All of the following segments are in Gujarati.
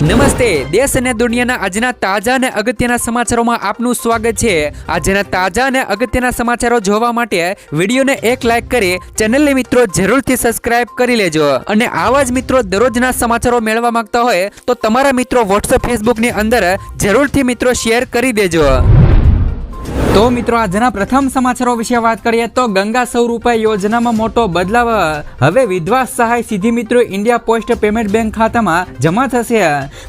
નમસ્તે, દેશ અને દુનિયાના આજના તાજા અને અગત્યના સમાચારોમાં આપનું સ્વાગત છે. આજના તાજા અને અગત્યના સમાચારો જોવા માટે વિડીયોને એક લાઈક કરી ચેનલને મિત્રો જરૂરથી સબસ્ક્રાઇબ કરી લેજો. અને આવા જ મિત્રો દરરોજના સમાચારો મેળવવા માંગતા હોય તો તમારા મિત્રો વોટ્સઅપ ફેસબુકની અંદર જરૂરથી મિત્રો શેર કરી દેજો. તો મિત્રો, આજના પ્રથમ સમાચારો વિશે વાત કરીએ તો ગંગા સૌ યોજનામાં મોટો બદલાવ. હવે વિધવા સહાય સીધી મિત્રો ઇન્ડિયા પોસ્ટ પેમેન્ટ બેંક ખાતામાં જમા થશે.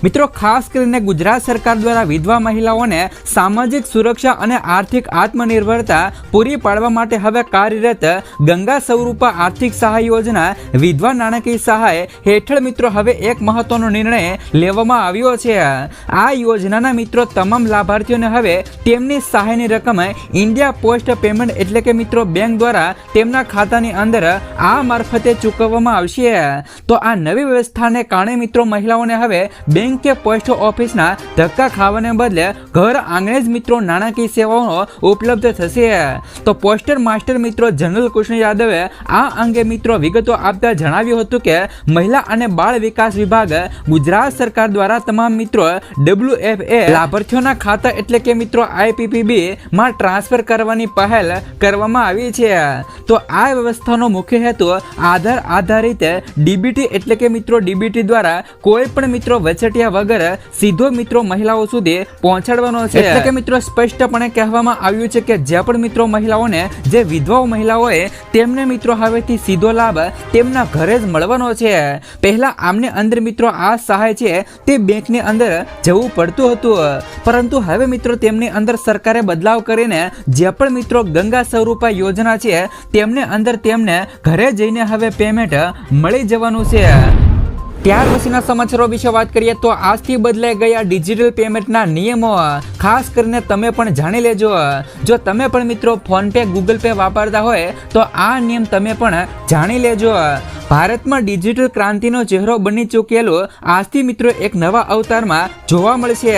મિત્રો, ખાસ કરીને ગુજરાત સરકાર દ્વારા વિધવા મહિલાઓને સામાજિક સુરક્ષા અને આર્થિક આત્મનિર્ભરતા પૂરી પાડવા માટે હવે કાર્યરત ગંગા સ્વરૂપા આર્થિક સહાય યોજના વિધવા નાણાકીય સહાય હેઠળ મિત્રો હવે એક મહત્વનો નિર્ણય લેવામાં આવ્યો છે. આ યોજનાના મિત્રો, તમામ લાભાર્થીઓને હવે તેમની સહાયની રકમ ઇન્ડિયા પોસ્ટ પેમેન્ટ એટલે કે મિત્રો બેંક દ્વારા તેમના ખાતાની અંદર આ મારફતે ચૂકવવામાં આવશે. તો આ નવી વ્યવસ્થાને કારણે મિત્રો મહિલાઓને હવે બેંક કે પોસ્ટ ઓફિસના ધક્કા ખાવાને બદલે ઘર આંગણે જ મિત્રો નાણાકીય સેવાઓ ઉપલબ્ધ થશે. તો પોસ્ટર માસ્ટર મિત્રો જનરલ કૃષ્ણ યાદવે આ અંગે મિત્રો વિગતો આપતા જણાવ્યું હતું કે મહિલા અને બાળ વિકાસ વિભાગ ગુજરાત સરકાર દ્વારા તમામ મિત્રો ડબ્લ્યુએફએ લાભાર્થીઓના ખાતા એટલે કે મિત્રો આઈપીપીબી માં ટ્રાન્સફર કરવાની પહેલ કરવામાં આવી છે. તો આ વ્યવસ્થાનો મુખ્ય હેતુ આધાર આધારિત ડીબીટી એટલે કે મિત્રો ડીબીટી દ્વારા કોઈ પણ મિત્રો વચટિયા વગર સીધો મિત્રો મહિલાઓ સુધી પહોંચાડવાનો છે. એટલે કે મિત્રો સ્પષ્ટપણે કહેવામાં આવ્યું છે કે જે પણ મિત્રો મહિલાઓને, જે વિધવાઓ મહિલાઓએ તેમને મિત્રો હવેથી સીધો લાભ તેમના ઘરે જ મળવાનો છે. પહેલા આમને અંદર મિત્રો આ સહાય છે, તે બેંકની અંદર જવું પડતું હતું. પરંતુ હવે મિત્રો તેમની અંદર સરકારે બદલાવ કરીને જે પણ મિત્રો ગંગા સ્વરૂપા યોજના છે, તેમને અંદર તેમને ઘરે જઈને હવે પેમેન્ટ મળી જવાનું છે. ત્યાર પછીના સમાચારો વિશે વાત કરીએ તો આજથી બદલાઈ ગયા ડિજિટલ પેમેન્ટના નિયમો. ખાસ કરીને તમે પણ જાણી લેજો. જો તમે પણ મિત્રો ફોનપે, ગૂગલ પે વાપરતા હોય, તો આ નિયમ તમે પણ જાણી લેજો. ભારતમાં ડિજિટલ ક્રાંતિનો ચહેરો બની ચૂકેલો. આજથી મિત્રો એક નવા અવતારમાં જોવા મળશે.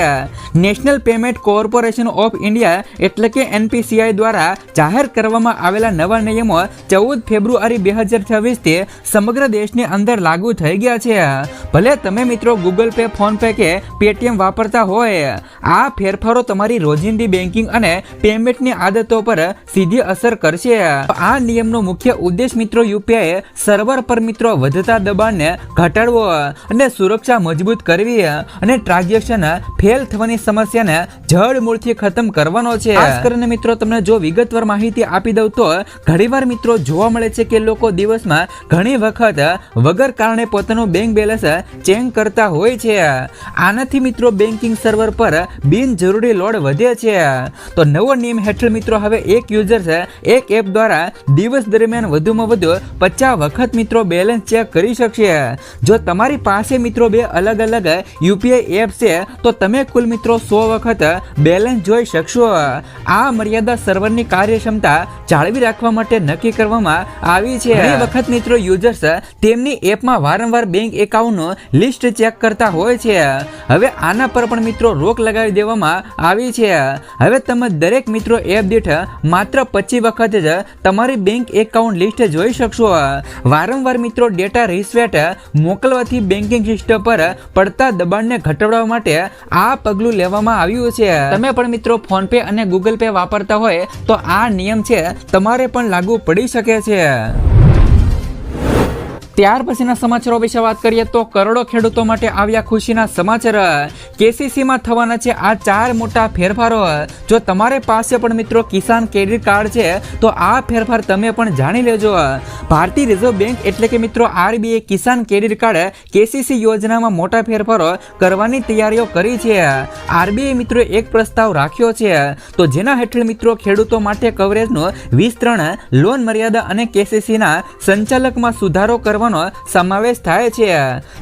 National Payment Corporation of India એટલે કે એનપીસીઆઈ દ્વારા જાહેર કરવામાં આવેલા નવા નિયમો ચૌદ ફેબ્રુઆરી બે હજાર છવ્વીસથી સમગ્ર દેશની અંદર લાગુ થઈ ગયા છે. ભલે તમે મિત્રો ગૂગલ પે ફોનપે કે પેટીએમ વાપરતા હોય, આ ફેરફારો તમારી રોજિંદી બેન્કિંગ અને પેમેન્ટની આદતો પર સીધી અસર કરશે. આ નિયમનો મુખ્ય ઉદ્દેશ મિત્રો યુપીઆઈ સર્વર પર મિત્રો વધતા દબાણને ઘટાડવો અને સુરક્ષા મજબૂત કરવી અને ટ્રાન્ઝેક્શન ફેલ થવાની સમસ્યાને જળ મૂળથી ખતમ કરવાનો છે. ખાસ કરીને મિત્રો તમને જો વિગતવાર માહિતી આપી દઉં તો ઘણીવાર મિત્રો જોવા મળે છે કે લોકો દિવસમાં ઘણી વખત વગર કારણે પોતાનું બેંક બેલેન્સ ચેક કરતા હોય છે. આનાથી મિત્રો બેન્કિંગ સર્વર પર બિનજરૂરી લોડ વધે છે. તો નવો નિયમ હેઠળ મિત્રો હવે એક યુઝર્સ એક એપ દ્વારા દિવસ દરમિયાન વધુમાં વધુ પચાસ વખત મિત્રો બેલેન્સ ચેક કરી શકશે. જો તમારી પાસે મિત્રો બે અલગ અલગ યુપીઆઈ એપ છે, તો તમે કુલ મિત્રો સો વખત બેલેન્સ જોઈ શકશો. આ મર્યાદા સર્વરની કાર્યક્ષમતા જાળવી રાખવા માટે નક્કી કરવામાં આવી છે. ઘણી વખત મિત્રો યુઝર્સ તેમની એપમાં વારંવાર બેંક એકાઉન્ટનું લિસ્ટ ચેક કરતા હોય છે. હવે આના પર પણ મિત્રો રોક લગાવી દેવામાં આવી છે. હવે તમે દરેક મિત્રો એપ દીઠ માત્ર પચીસ વખત જ તમારી બેંક એકાઉન્ટ લિસ્ટ જોઈ શકશો. વારંવાર મિત્રો ડેટા રિસ્વેટ મોકલવાથી બેન્કિંગ સિસ્ટમ પર પડતા દબાણને ઘટાડવા માટે આ પગલું લેવામાં આવ્યું છે. તમે પણ મિત્રો ફોન પે અને ગૂગલ પે વાપરતા હોય તો આ નિયમ છે, તમારે પણ લાગુ પડી શકે છે. ત્યાર પછીના સમાચારો વિશે વાત કરીએ તો કરોડો ખેડૂતો માટે આવ્યા ખુશીના સમાચાર. કેસીસીમાં થવાના છે આ ચાર મોટા ફેરફારો. જો તમારે પાસે પણ મિત્રો કિસાન ક્રેડિટ કાર્ડ છે, તો આ ફેરફાર તમે પણ જાણી લેજો. ભારતીય રિઝર્વ બેંક એટલે કે મિત્રો RBI Kisan credit card KCC યોજનામાં મોટા ફેરફારો કરવાની તૈયારીઓ કરી છે. આરબીઆઈ મિત્રો એક પ્રસ્તાવ રાખ્યો છે. તો જેના હેઠળ મિત્રો ખેડૂતો માટે કવરેજનો વિસ્તરણ, લોન મર્યાદા અને કેસીસીના સંચાલકમાં સુધારો કરવાનો સમાવેશ થાય છે.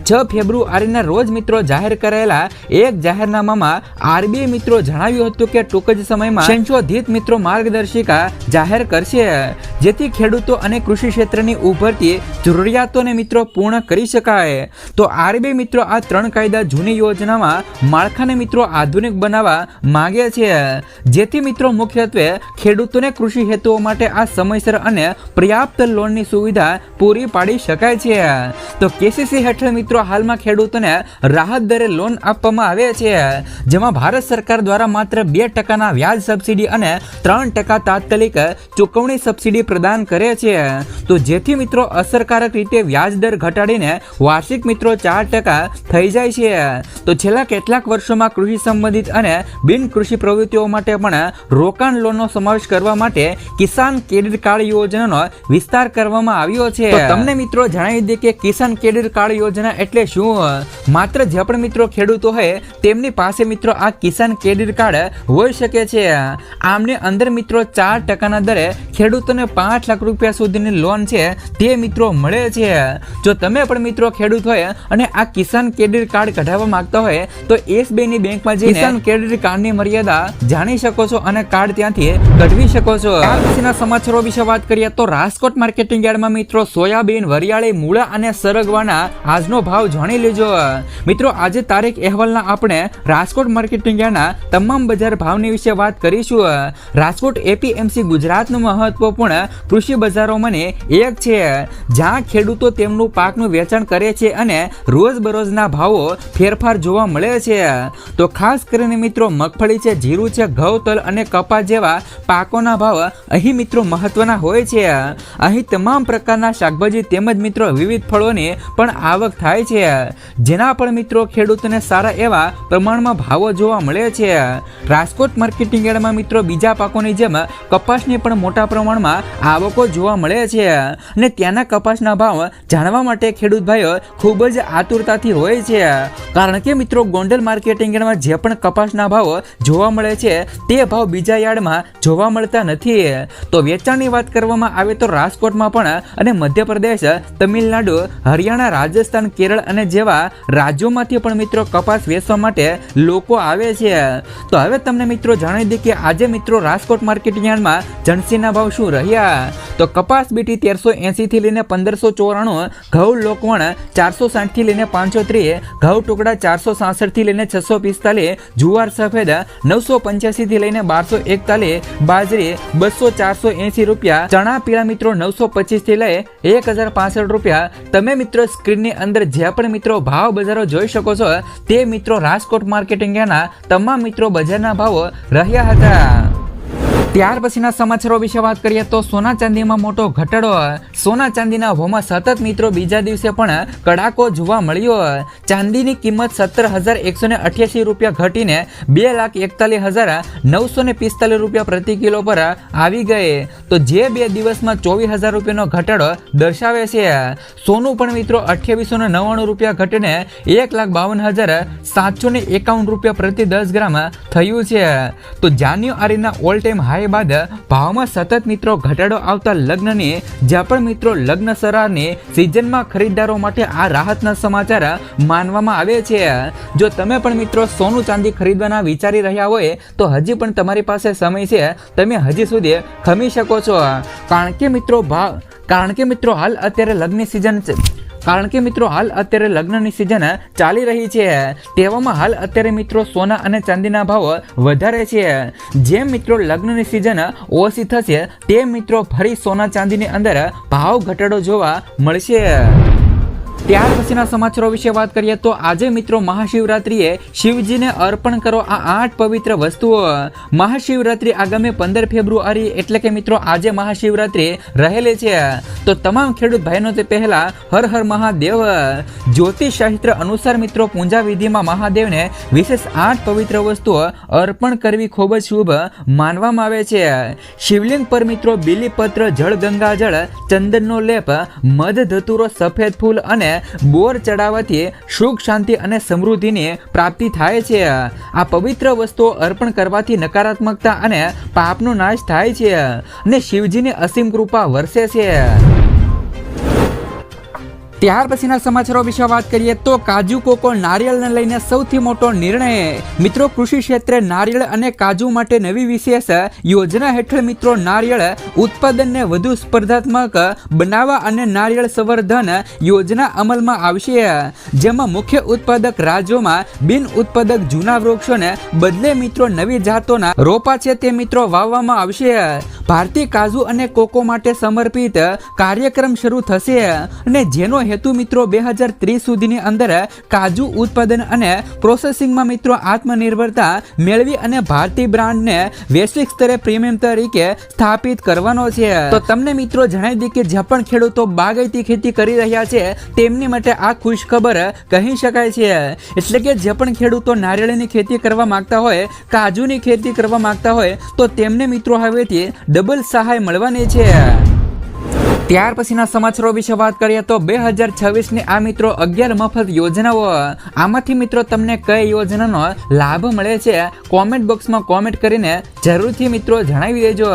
છ ફેબ્રુઆરીના રોજ મિત્રો જાહેર કરેલા એક જાહેરનામામાં આરબીઆઈ મિત્રો જણાવ્યું હતું કે ટૂંક જ સમયમાં સંશોધિત મિત્રો માર્ગદર્શિકા જાહેર કરશે. જેથી ખેડૂતો અને કૃષિ ક્ષેત્રની ઉભરતી જરૂરિયાતોને મિત્રો પૂર્ણ કરી શકાય. તો આરબીઆઈ મિત્રો આ ત્રણ કાયદા જૂની યોજનામાં માળખાને મિત્રો આધુનિક બનાવવા માગે છે. જેથી મિત્રો મુખ્યત્વે ખેડૂતોને કૃષિ હેતુઓ માટે આ સમયસર અને પર્યાપ્ત લોનની સુવિધા પૂરી પાડી શકાય. શકાય છે. તો કેસીસી હેઠળ મિત્રો હાલમાં ખેડૂતોને રાહત દરે લોન આપવામાં આવે છે. જેમાં ભારત સરકાર દ્વારા માત્ર બે ટકાના વ્યાજ સબસિડી અને ત્રણ ટકા તાત્કાલિક ચૂકવણી સબસિડી પ્રદાન કરે છે. તો જેથી મિત્રો અસરકારક રીતે વ્યાજ દર ઘટાડીને વાર્ષિક મિત્રો ચાર ટકા થઈ જાય છે. તો છેલ્લા કેટલાક વર્ષોમાં કૃષિ સંબંધિત અને બિન કૃષિ પ્રવૃત્તિઓ માટે પણ રોકાણ લોનનો સમાવેશ કરવા માટે કિસાન ક્રેડિટ કાર્ડ યોજનાનો વિસ્તાર કરવામાં આવ્યો છે. તમને મિત્રો જણાવી દઈએ કે કિસાન ક્રેડિટ કાર્ડ યોજના એટલે શું? માત્ર જે પણ મિત્રો ખેડૂતો હોય, તેમની પાસે મિત્રો આ કિસાન ક્રેડિટ કાર્ડ હોઈ શકે છે. આમની અંદર મિત્રો ચાર ટકાના દરે ખેડૂતોને પાંચ લાખ રૂપિયા સુધીની લોન છે, તે મિત્રો મળે છે. જો તમે પણ મિત્રો ખેડૂત હોય અને આ કિસાન ક્રેડિટ કાર્ડ કઢાવવા માંગતા હોય, તો એસબીઆઈની બેંકમાં જઈને કિસાન ક્રેડિટ કાર્ડની મર્યાદા જાણી શકો છો અને કાર્ડ ત્યાંથી કઢવી શકો છો. આ પછીના સમાચારો વિશે વાત કરીએ તો રાજકોટ માર્કેટિંગ યાર્ડમાં મિત્રો સોયાબીન, વરિયાળી મૂળા અને સરગવાના આજનો ભાવ જાણી લેજો. મિત્રો, આજે તારીખ અહેવાલના આપણે રાજકોટ માર્કેટિંગ તમામ બજાર ભાવની વિશે વાત કરીશું. રાજકોટ એપીએમસી ગુજરાતનું મહત્વપૂર્ણ કૃષિ બજારોમાંની એક છે. જ્યાં ખેડૂતો તેમનું પાકનું વેચાણ કરે છે અને રોજબરોજના ભાવો ફેરફાર જોવા મળે છે. તો ખાસ કરીને મિત્રો, મગફળી છે, જીરું છે, ઘઉં, તલ અને કપાસ જેવા પાકોના ભાવ અહીં મિત્રો મહત્વના હોય છે. અહીં તમામ પ્રકારના શાકભાજી તેમજ મિત્રો વિવિધ ફળોની પણ આવક થાય છે. જેના પણ મિત્રો, ખેડૂતોને સારા એવા પ્રમાણમાં ભાવો જોવા મળે છે. રાજકોટ માર્કેટિંગ યાર્ડમાં મિત્રો, બીજા પાકોની જેમ કપાસની પણ મોટા પ્રમાણમાં આવકો જોવા મળે છે. અને ત્યાંના કપાસના ભાવ જાણવા માટે ખેડૂત ભાઈઓ ખૂબ જ આતુરતાથી હોય છે. કારણ કે મિત્રો, ગોંડલ માર્કેટિંગ યાર્ડમાં જે પણ કપાસના ભાવ જોવા મળે છે, તે ભાવ બીજા યાર્ડમાં જોવા મળતા નથી. તો વેચાણની વાત કરવામાં આવે તો રાજકોટમાં પણ અને મધ્યપ્રદેશ તમિલનાડુ, હરિયાણા, રાજસ્થાન, કેરળ અને જેવા રાજ્યોમાંથી પણ મિત્રો કપાસ વેચવા માટે લોકો આવે છે. તો હવે તમને મિત્રો જણાવી દઈએ કે આજે મિત્રો રાજકોટ માર્કેટ યાર્ડમાં જણસીના ભાવ શું રહ્યા? તો કપાસ બીટી તેરસો એંસીથી લઈને પંદરસો ચોરાણું, ઘઉં લોકવણ ચારસો સાઠથી લઈને પાંચસો ત્રીસ ઘઉં ટુકડા ચારસો સાસઠથી લઈને છસો પિસ્તાલીસ, જુવાર સફેદ નવસો પંચ્યાસીથી લઈને બારસો એકતાલીસ, બાજરી બસો ચારસો એંસી રૂપિયા, ચણા પીળા મિત્રો નવસો પચીસથી લઈ એક હજાર પાસઠ રૂપિયા તમે મિત્રો સ્ક્રીનની અંદર જે પણ મિત્રો ભાવ બજારો જોઈ શકો છો, તે મિત્રો રાજકોટ માર્કેટિંગ યાર્ડના તમામ મિત્રો બજારના ભાવો રહ્યા હતા. ત્યાર પછીના સમાચારો વિશે વાત કરીએ તો સોના ચાંદીમાં મોટો ઘટાડો સોના ચાંદીના ભાવમાં સતત મિત્રો બીજા દિવસે પણ કડાકો જોવા મળ્યો ચાંદીની કિંમત સત્તર હજાર એકસો ને અઠ્યાસી રૂપિયા ઘટીને બે લાખ એકતાલીસ હજાર નવસો ને પિસ્તાલીસ રૂપિયા પ્રતિ કિલો પર આવી ગઈ. તો જે બે દિવસમાં ચોવીસ હજાર રૂપિયાનો ઘટાડો દર્શાવે છે. સોનું પણ મિત્રો અઠ્યાવીસો ને નવ્વાણું રૂપિયા ઘટીને એક લાખ બાવન હજાર સાતસો ને એકાવન રૂપિયા પ્રતિ દસ ગ્રામ થયું છે. તો જાન્યુઆરીના ઓલ ટાઈમ હાઈ બાદ ભાવમાં સતત મિત્રો ઘટાડો આવતા લગ્નને, જ્યાં પણ મિત્રો લગ્ન સરારની સિઝનમાં ખરીદદારો માટે આ રાહતના સમાચાર માનવામાં આવે છે. જો તમે પણ મિત્રો સોનું ચાંદી ખરીદવાના વિચારી રહ્યા હોય, તો હજી પણ તમારી પાસે સમય છે. તમે હજી સુધી ખમી શકો છો. કારણ કે મિત્રો ભાવ કારણ કે મિત્રો હાલ અત્યારે લગ્ન સિઝન કારણ કે મિત્રો, હાલ અત્યારે લગ્નની સિઝન ચાલી રહી છે. તેવામાં હાલ અત્યારે મિત્રો સોના અને ચાંદીના ભાવ વધારે છે. જેમ મિત્રો લગ્નની સિઝન ઓછી થશે, તેમ મિત્રો ફરી સોના ચાંદીની અંદર ભાવ ઘટાડો જોવા મળશે. ત્યાર પછીના સમાચારો વિશે વાત કરીએ તો આજે મિત્રો મહાશિવરાત્રિએ શિવજીને અર્પણ કરો આ આઠ પવિત્ર વસ્તુઓ. મહાશિવરાત્રિ આગામી પંદર ફેબ્રુઆરી એટલે કે મિત્રો આજે મહાશિવરાત્રિ રહેલી છે. તો તમામ ખેડૂત ભાઈનો તે પહેલા હર હર મહાદેવ. જ્યોતિષ શાસ્ત્ર અનુસાર મિત્રો પૂજા વિધિમાં મહાદેવને વિશેષ આઠ પવિત્ર વસ્તુઓ અર્પણ કરવી ખૂબ જ શુભ માનવામાં આવે છે. શિવલિંગ પર મિત્રો બીલીપત્ર જળ ગંગાજળ ચંદનનો લેપ મધ ધતુરો સફેદ ફૂલ અને બોર ચડાવવાથી સુખ, શાંતિ અને સમૃદ્ધિની પ્રાપ્તિ થાય છે. આ પવિત્ર વસ્તુઓ અર્પણ કરવાથી નકારાત્મકતા અને પાપનો નાશ થાય છે અને શિવજીની અસીમ કૃપા વરસે છે. ત્યાર પછીના સમાચારો વિશે વાત કરીએ તો કાજુ કોકો નારિયેળને લઈને સૌથી મોટો નિર્ણય. મિત્રો, કૃષિ ક્ષેત્રે નારિયેળ અને કાજુ માટે નવી વિશેષ યોજના હેઠળ મિત્રો, નારિયેળ ઉત્પાદનને વધુ સ્પર્ધાત્મક બનાવવા અને નારિયેળ સંવર્ધન યોજના અમલમાં આવશે. જેમાં મુખ્ય ઉત્પાદક રાજ્યોમાં બિન ઉત્પાદક જૂના વૃક્ષોને બદલે મિત્રો નવી જાતોના રોપા છે તે મિત્રો વાવવામાં આવશે. ભારતીય કાજુ અને કોકો માટે સમર્પિત કાર્યક્રમ શરૂ થશે અને જેનો હેતુ મિત્રો બે હજાર ત્રીસ સુધીની અંદર કાજુ ઉત્પાદન અને પ્રોસેસિંગમાં મિત્રો આત્મનિર્ભરતા મેળવી અને ભારતીય બ્રાન્ડને વૈશ્વિક સ્તરે પ્રીમિયમ તરીકે સ્થાપિત કરવાનો છે. તો તમને મિત્રો જણાવી દઈએ કે જે પણ ખેડૂતો બાગાયતી ખેતી કરી રહ્યા છે, તેમની માટે આ ખુશ ખબર કહી શકાય છે. એટલે કે જે પણ ખેડૂતો નારિયેળની ખેતી કરવા માંગતા હોય, કાજુની ખેતી કરવા માંગતા હોય, તો તેમને મિત્રો હવેથી ડબલ સહાય મળવાની છે. ત્યાર પછીના સમાચારો વિશે વાત કરીએ તો બે હજાર છવ્વીસની આ મિત્રો અગિયાર મફત યોજનાઓ, આમાંથી મિત્રો તમને કઈ યોજનાનો લાભ મળે છે કોમેન્ટ બોક્સમાં કોમેન્ટ કરીને જરૂરથી મિત્રો જણાવી દેજો.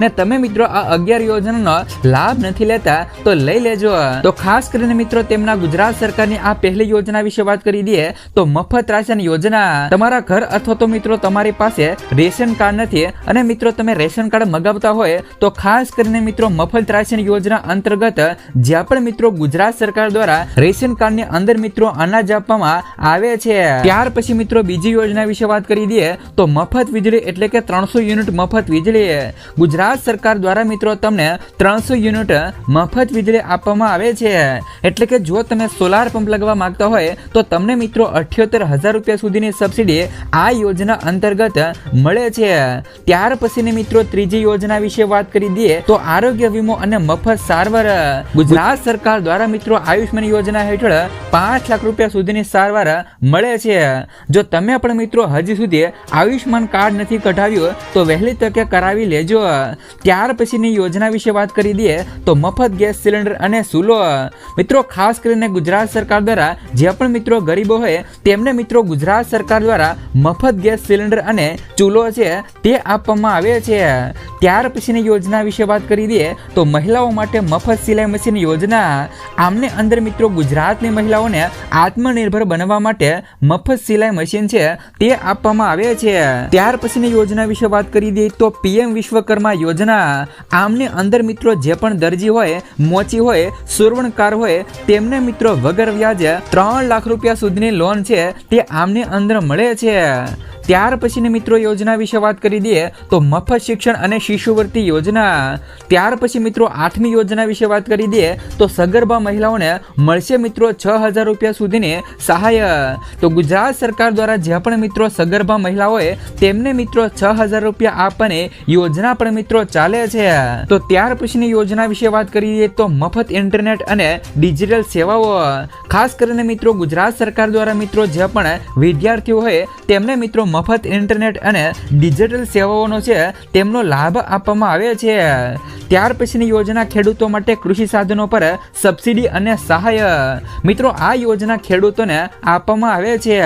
ને તમે મિત્રો આ અગિયાર યોજનાનો લાભ નથી લેતા, તો લઈ લેજો. તો ખાસ કરીને મિત્રો તેમના ગુજરાત સરકારની આ પહેલી યોજના વિશે વાત કરી દઈએ, તો મફત રાશન યોજના. તમારા ઘર અથવા તો મિત્રો તમારી પાસે રેશન કાર્ડ નથી અને મિત્રો તમે રેશન કાર્ડ મગાવતા હોય, તો ખાસ કરીને મિત્રો મફત રાશન યોજના અંતર્ગત જ્યાં પણ મિત્રો ગુજરાત સરકાર દ્વારા રેશન કાર્ડની અંદર મિત્રો અનાજ આપવામાં આવે છે. ત્યાર પછી મિત્રો બીજી યોજના વિશે વાત કરી દઈએ તો મફત વીજળી એટલે કે ત્રણસો યુનિટ મફત વીજળી. ગુજરાત સરકાર દ્વારા મિત્રો તમને ત્રણસો યુનિટ મફત વીજળી આપવામાં આવે છે. એટલે કે જો તમે સોલાર પંપ લગાવવા માંગતા હોય તો તમને મિત્રો અઠ્યોતેર હજાર રૂપિયા સુધીની સબસિડી આ યોજના અંતર્ગત મળે છે. ત્યાર પછીની મિત્રો ત્રીજી યોજના વિશે વાત કરી દઈએ તો આરોગ્ય વીમો અને મફત સારવાર ગુજરાત સરકાર દ્વારા મિત્રો આયુષ્યમાન યોજના હેઠળ પાંચ લાખ રૂપિયા સુધીની સારવાર મળે છે. જો તમે પણ મિત્રો હજી સુધી આયુષ્યમાન કાર્ડ નથી કઢાવ્યું તો વહેલી તકે કરાવી લેજો. ત્યાર પછીની યોજના વિશે વાત કરી દઈએ તો મફત ગેસ સિલિન્ડર અને સુલો મિત્રો ખાસ કરીને ગુજરાત સરકાર દ્વારા જે પણ મિત્રો ગરીબો હોય તેમને મિત્રો ગુજરાત સરકાર દ્વારા મફત ગેસ સિલિન્ડર અને ચૂલો છે તે આપવામાં આવે છે. ત્યાર પછીની યોજના વિશે વાત કરી દઈએ તો મહિલાઓ માટે મફત સિલાઈ મશીન યોજના આમને અંદર મિત્રો ગુજરાતની મહિલાઓને આત્મનિર્ભર બનવા માટે મફત સિલાઈ મશીન છે તે આપવામાં આવે છે. ત્યાર પછીની યોજના વિશે વાત કરી દઈએ તો પીએમ વિશ્વકર્મા યોજના આમને અંદર મિત્રો જે પણ દરજી હોય, મોચી હોય સુરવણકાર હોય, તેમને મિત્રો વગર વ્યાજે ત્રણ લાખ રૂપિયા સુધીની લોન છે તે આમને અંદર મળે છે. ત્યાર પછીની મિત્રો યોજના વિશે વાત કરી દઈએ તો મફત શિક્ષણ અને શિશુવૃત્તિ યોજના. ત્યાર પછી મિત્રો આઠમી યોજના વિશે વાત કરી દઈએ, તો સગર્ભા મહિલાઓને મળશે મિત્રો છ હજાર રૂપિયા સુધીની સહાય. તો ગુજરાત સરકાર દ્વારા જે પણ મિત્રો સગર્ભા મહિલાઓએ તેમને મિત્રો છ હજાર રૂપિયા આપવાની યોજના પણ મિત્રો ચાલે છે. તો ત્યાર પછીની યોજના વિશે વાત કરીએ તો મફત ઇન્ટરનેટ અને ડિજિટલ સેવાઓ. ખાસ કરીને મિત્રો ગુજરાત સરકાર દ્વારા મિત્રો જે પણ વિદ્યાર્થીઓ હોય તેમને મિત્રો મફત ઇન્ટરનેટ અને ડિજિટલ સેવાઓનો છે, તેમનો લાભ આપવામાં આવે છે. ત્યાર પછીની યોજના ખેડૂતો માટે કૃષિ સાધનો પર સબસિડી અને સહાય. મિત્રો, આ યોજના ખેડૂતોને આપવામાં આવે છે.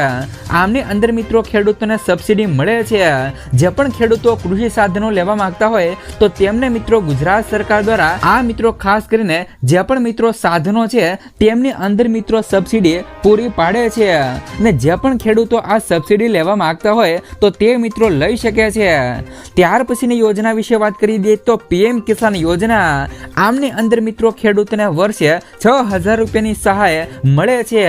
આમની અંદર મિત્રો ખેડૂતોને સબસિડી મળે છે. જે પણ ખેડૂતો કૃષિ સાધનો લેવા માંગતા હોય, તો તેમને મિત્રો ગુજરાત સરકાર દ્વારા આ મિત્રો ખાસ કરીને જે પણ મિત્રો સાધનો છે, તેમની અંદર મિત્રો સબસિડી પૂરી પાડે છે. અને જે પણ ખેડૂતો આ સબસિડી લેવા માંગતા હોય, તો તે મિત્રો લઈ શકે છે. ત્યાર પછીની યોજના વિશે વાત કરી દઈએ તો પીએમ કિસાન યોજના. આમની અંદર મિત્રો ખેડૂતને વર્ષે છ હજાર રૂપિયાની સહાય મળે છે.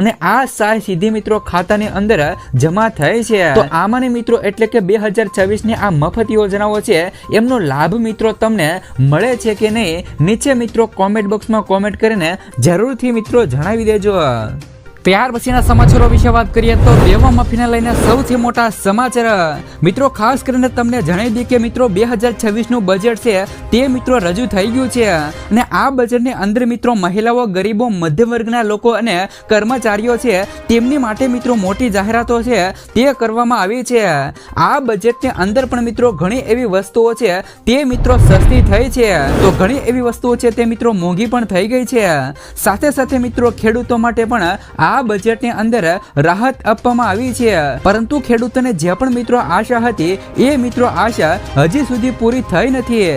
અને આ સહાય સીધી મિત્રો ખાતાની અંદર જમા થઈ છે. તો આમાંની મિત્રો એટલે કે બે હજાર છવ્વીસની આ મફત યોજનાઓ છે, એમનો લાભ મિત્રો તમને મળે છે કે નહીં, નીચે મિત્રો કોમેન્ટ બોક્સમાં કોમેન્ટ કરીને જરૂરથી મિત્રો જણાવી દેજો. ત્યાર પછીના સમાચારો વિશે વાત કરીએ તો દેવા માફીને લઈને સૌથી મોટા સમાચાર. મિત્રો, ખાસ કરીને તમને જણાવી દઈએ કે મિત્રો, બે હજાર છવ્વીસનું બજેટ છે તે મિત્રો રજૂ થઈ ગયું છે અને આ બજેટની અંદર મિત્રો મહિલાઓ, ગરીબો મધ્યમ વર્ગના લોકો અને કર્મચારીઓ છે તેમની માટે મિત્રો મોટી જાહેરાતો છે તે કરવામાં આવી છે. આ બજેટની અંદર પણ મિત્રો ઘણી એવી વસ્તુઓ છે તે મિત્રો સસ્તી થઈ છે. તો ઘણી એવી વસ્તુઓ છે તે મિત્રો મોંઘી પણ થઈ ગઈ છે. સાથે સાથે મિત્રો ખેડૂતો માટે પણ આ બજેટની અંદર રાહત આપવામાં આવી છે. પરંતુ ખેડૂતોને જે પણ મિત્રો આશા હતી, એ મિત્રો આશા હજી સુધી પૂરી થઈ નથી.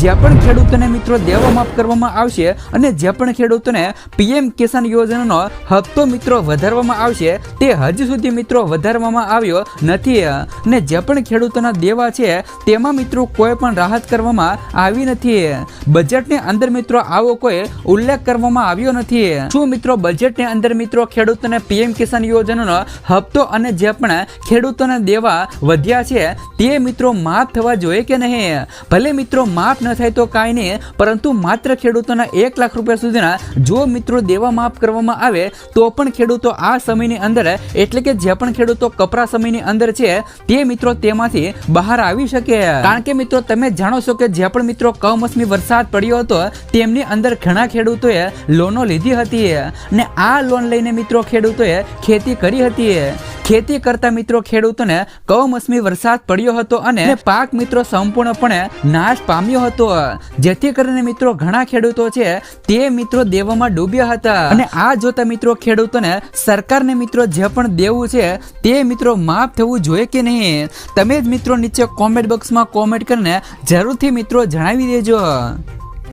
જે પણ ખેડૂતોને મિત્રો દેવા માફ કરવામાં આવશે અને જે પણ ખેડૂતોને પીએમ કિસાન યોજનાનો હપ્તો મિત્રો વધારવામાં આવશે, તે હજી સુધી મિત્રો વધારવામાં આવ્યો નથી. અને જે પણ ખેડૂતોના દેવા છે, તેમાં મિત્રો કોઈ પણ રાહત કરવામાં આવી નથી. બજેટની અંદર મિત્રો આવો કોઈ ઉલ્લેખ કરવામાં આવ્યો નથી. શું મિત્રો બજેટની અંદર મિત્રો ખેડૂત ખેડૂતોને પીએમ કિસાન યોજનાનો હપ્તો અને જે પણ ખેડૂતોને દેવા વધ્યા છે, તે મિત્રો માફ થવા જોઈએ કે નહીં? ભલે મિત્રો માફ ન થાય તો કાંઈ નહીં, પરંતુ માત્ર ખેડૂતોના એક લાખ રૂપિયા સુધીના જો મિત્રો દેવા માફ કરવામાં આવે, તો પણ ખેડૂતો આ સમયની અંદર, એટલે કે જે પણ ખેડૂતો કપરા સમયની અંદર છે, તે મિત્રો તેમાંથી બહાર આવી શકે. કારણ કે મિત્રો તમે જાણો છો કે જે પણ મિત્રો કમોસમી વરસાદ પડ્યો હતો, તેમની અંદર ઘણા ખેડૂતોએ લોનો લીધી હતી. ને આ લોન લઈને મિત્રો ખેડૂતોએ ખેતી કરી હતી ખેતી કરતા મિત્રો ખેડૂતોને કમોસમી વરસાદ પડ્યો હતો અને પાક મિત્રો સંપૂર્ણપણે નાશ પામ્યો હતો. જેથી કરીને મિત્રો ઘણા ખેડૂતો છે તે મિત્રો દેવામાં ડૂબ્યા હતા. અને આ જોતા મિત્રો ખેડૂતોને સરકારને મિત્રો જે પણ દેવું છે તે મિત્રો માફ થવું જોઈએ કે નહીં? તમે જ મિત્રો નીચે કોમેન્ટ બોક્સમાં કોમેન્ટ કરીને જરૂરથી મિત્રો જણાવી દેજો.